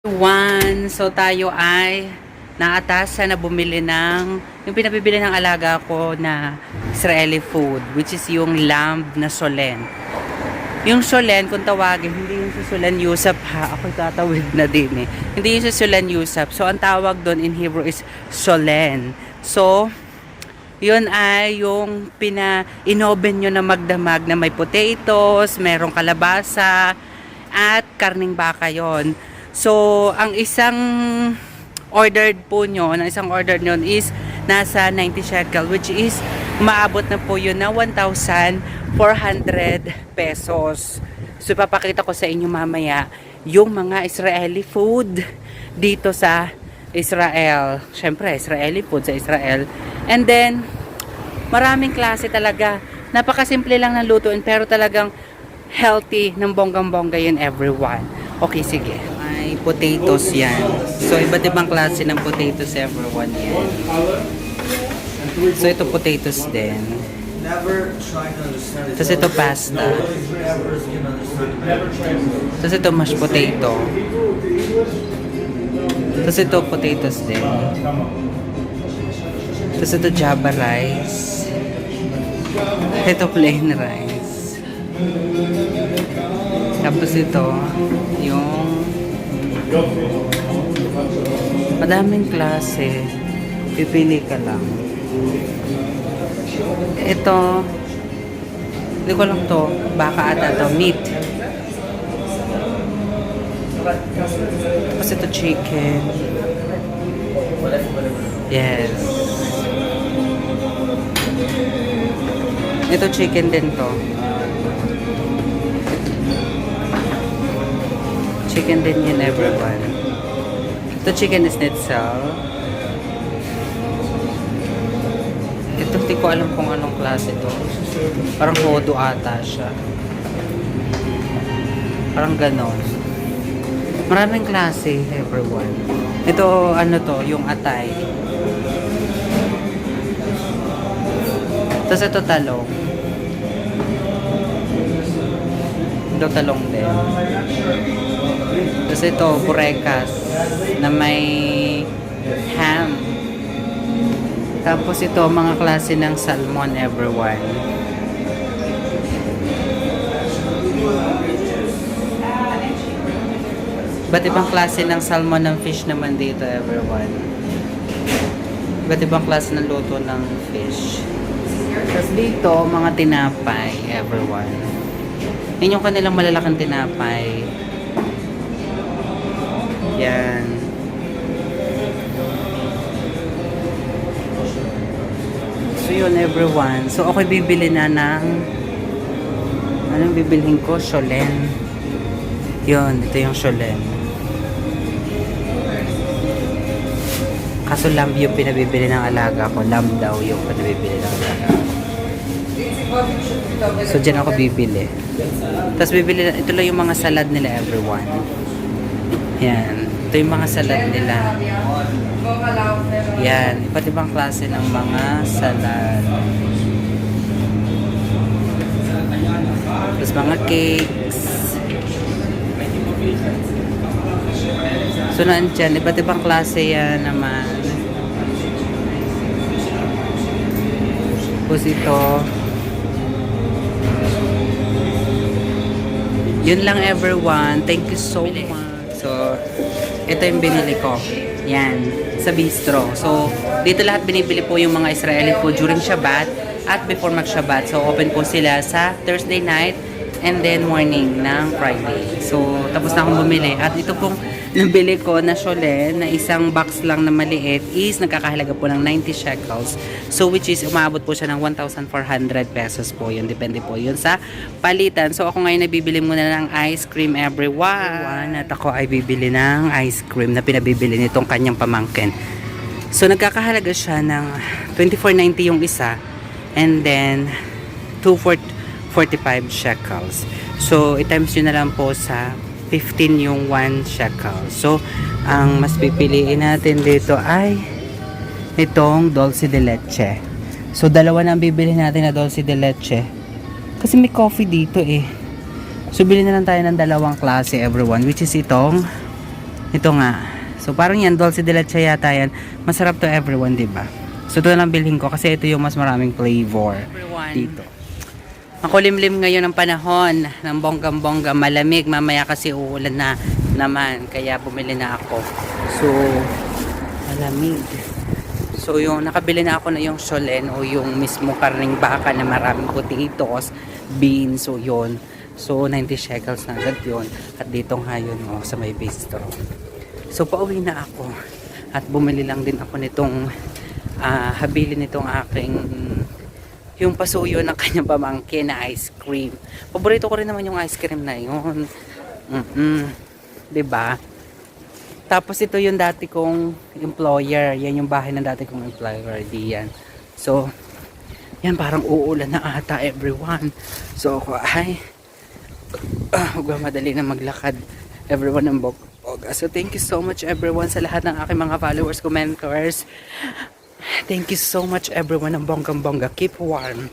One, so tayo ay naatasan na bumili ng yung pinabibili ng alaga ko na Israeli food which is yung lamb na solen. Yung solen, kung tawagin, hindi yung sa solen yusap ha. Ako tatawid na din eh. Hindi yung sa solen yusap. So, ang tawag doon in Hebrew is solen. So, yun ay yung pina-inoven nyo na magdamag na may potatoes, merong kalabasa, at karning baka yon. So, ang isang ordered po nyo, ang isang order nyo is nasa 90 shekel, which is maabot na po yun na 1,400 pesos. So, ipapakita ko sa inyo mamaya yung mga Israeli food dito sa Israel. Siyempre, Israeli food sa Israel. And then, maraming klase talaga. Napakasimple lang ng lutuin pero talagang healthy ng bonggang-bongga yun everyone. Okay, sige. May potatoes yan. So, iba't ibang klase ng potatoes everyone yan. So, ito potatoes din. Tapos ito pasta. Tapos ito mashed potato. Tapos ito potatoes din. Tapos ito java rice. Ito plain rice. Tapos ito, yung madaming klase. Pipili ka lang. Ito, hindi ko lang to, baka ata to, meat. Tapos ito chicken. Yes. Ito chicken din to. Chicken din yun everyone. Ito chicken is nitzel. Ito hindi ko alam kung anong klase to. Parang hodo ata siya. Parang ganon. Maraming klase, everyone. Ito, ano to, yung atay. Tapos ito talong. Ito talong din. Tapos ito, burekas na may ham. Tapos ito, mga klase ng salmon, everyone. Ba't ibang klase ng salmon ng fish naman dito, everyone? Ba't ibang klase ng luto ng fish? Tapos dito, mga tinapay, everyone. Yan yung kanilang malalaking tinapay. Yan. So yun, everyone. So ako bibili na ng anong bibilhin ko? Sholen. Yun, ito yung Sholen. Kaso lamb yung pinabibili ng alaga ko. Lamb daw yung pinabibili ng alaga ko. So, dyan ako bibili. Tapos bibili ito lang yung mga salad nila everyone. Yan. Ito yung mga salad nila. Yan. Iba't ibang klase ng mga salad. Tapos mga cakes. So, nandyan. Iba't ibang klase yan naman. Tapos ito. Yun lang everyone. Thank you so much. Ito yung binili ko. Yan. Sa bistro. So, dito lahat binibili po yung mga Israeli food during Shabbat at before mag-Shabbat. So, open po sila sa Thursday night and then morning ng Friday. So, tapos na akong bumili. At ito pong nabili ko na shole na isang box lang na maliit is nagkakahalaga po ng 90 shekels. So, which is umaabot po siya ng 1,400 pesos po yun. Depende po yun sa palitan. So, ako ngayon nabibili muna ng ice cream everyone. At ako ay bibili ng ice cream na pinabibili nitong kanyang pamangkin. So, nagkakahalaga siya ng 24.90 yung isa. And then, 245 shekels. So, i-times nyo na lang po sa 15 yung 1 shekel. So, ang mas pipiliin natin dito ay itong dulce de leche. So, dalawa na ang bibili natin na dulce de leche. Kasi may coffee dito eh. So, bili na lang tayo ng dalawang klase everyone, which is itong Ito nga. So parang yan, dulce de leche yata yan. Masarap to everyone, di ba? So ito na lang bilhin ko kasi ito yung mas maraming flavor dito. Makulimlim ngayon ang panahon ng bonggang-bongga malamig. Mamaya kasi uulan na naman. Kaya bumili na ako. So, malamig. So, yung nakabili na ako na yung solen o yung mismo karning baka na maraming potatoes, beans, so yun. So, 90 shekels na agad yun. At dito nga yun oh, sa may bistro. So, pauwi na ako. At bumili lang din ako nitong ah, habili nitong aking yung pasuyo ng kanyang pamangkin na ice cream. Paborito ko rin naman yung ice cream na yun. Mm-mm. 'Di ba? Tapos ito yung dati kong employer. Yan yung bahay ng dati kong employer. Diyan. So, yan parang uulan na ata everyone. So ako ay uh, madali na maglakad everyone ng Bogboga. So thank you so much everyone sa lahat ng aking mga followers, commenters. Thank you so much everyone ng bonggang bongga. Keep warm.